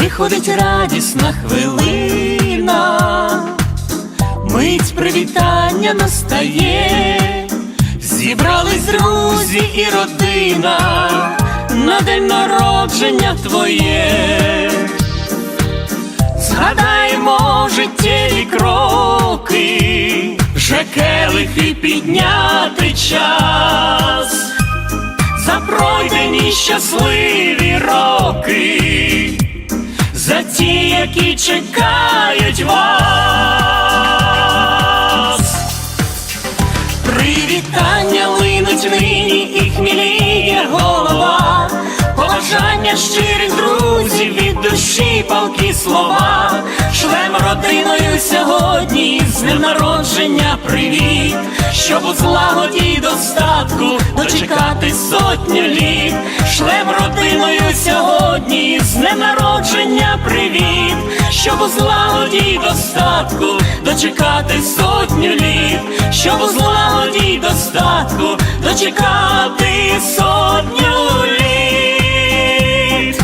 приходить радісна хвилина, мить привітання настає, зібрались друзі і родина на день народження твоє. Згадаємо життєві кроки, вже келихи підняти час, за пройдені щасливі роки, за ті, які чекають вас. Привітання линуть нині і хміліє голова, побажання щирих друзів від душі палкі слова, шлем родиною сьогодні з днем народження привіт, щоб у злагоді достатку дочекати сотню літ, шлем родиною сьогодні з днем народження привіт, щоб у злагоді достатку дочекати сотню літ, щоб у злагоді достатку дочекати сотню літ.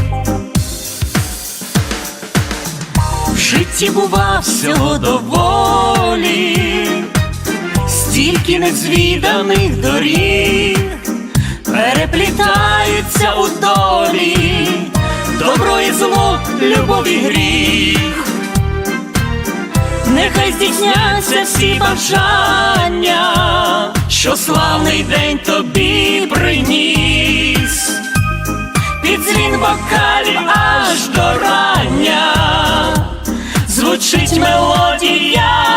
В житті бува всього доволі, стільки незвіданих доріг, переплітаються у зло, любов і гріх. Нехай здійсняться всі бажання, що славний день тобі приніс, під дзвін вокалів аж до рання, звучить мелодія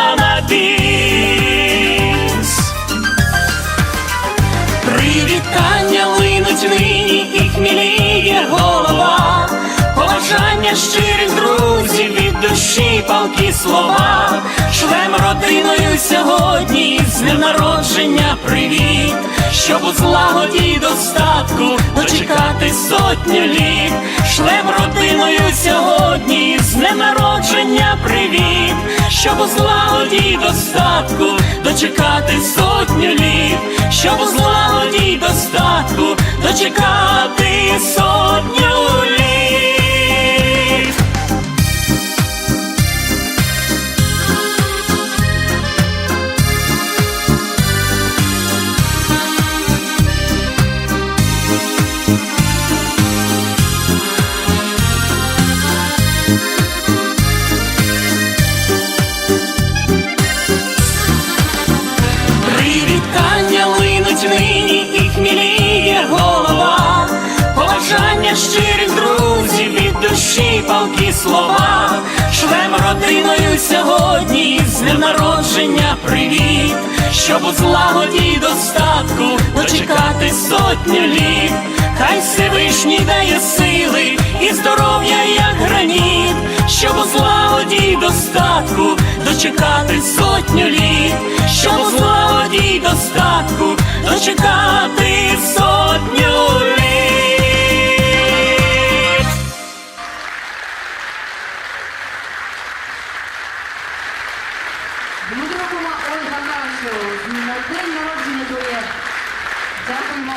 слова, шлем родиною сьогодні з днем народження привіт, щоб у злагоді достатку дочекати сотню літ, шлем родиною сьогодні з днем народження привіт, щоб у злагоді й достатку дочекати сотню літ, щоб у злагоді й достатку дочекати сотню шлем родиною сьогодні з днем народження привіт, щоб у злагоді й достатку дочекати сотню літ, хай Всевишній дає сили і здоров'я, як граніт, щоб у злагоді й достатку дочекати сотню літ, щоб у злагоді й достатку дочекати сотню Шоу. На день народження дує. Дякуємо.